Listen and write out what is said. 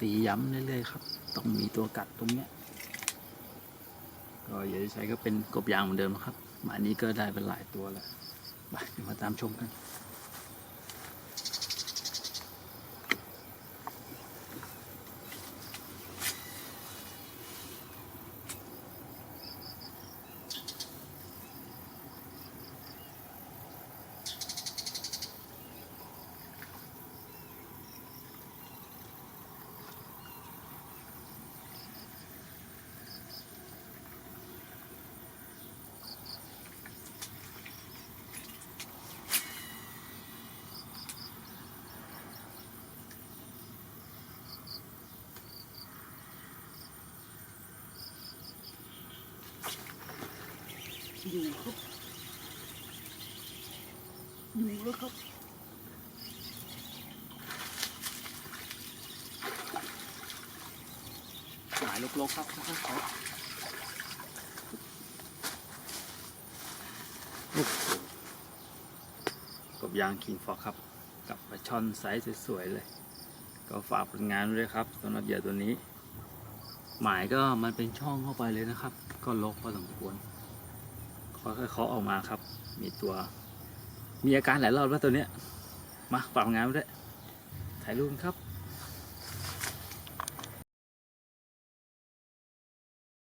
ตีย้ำเรื่อยๆครับ ต้องมีตัวกัดตรงเนี้ย ก็อย่าใช้ก็เป็นกบยางเหมือนเดิมนะครับหมานี้ก็ได้เป็นหลายตัวแล้วไปเดี๋ยวมาตามชมกัน อยู่ครับ อยู่แล้วครับหายลกๆครับค่อยๆเคาะโอ้โหกบยางคิงฟอกครับ กับปลาช่อนไซส์สวยๆเลย ก็ฝากผลงานด้วยครับสำหรับเหยื่อตัวนี้ หมายก็มันเป็นช่องเข้าไปเลยนะครับ ก็ลกพอสมควร ค่อยๆเคาะออกมาครับ มีตัว มีอาการหลายรอบแล้วตัวเนี้ย มาฝากผลงานไว้ด้วยถ่ายรูปครับ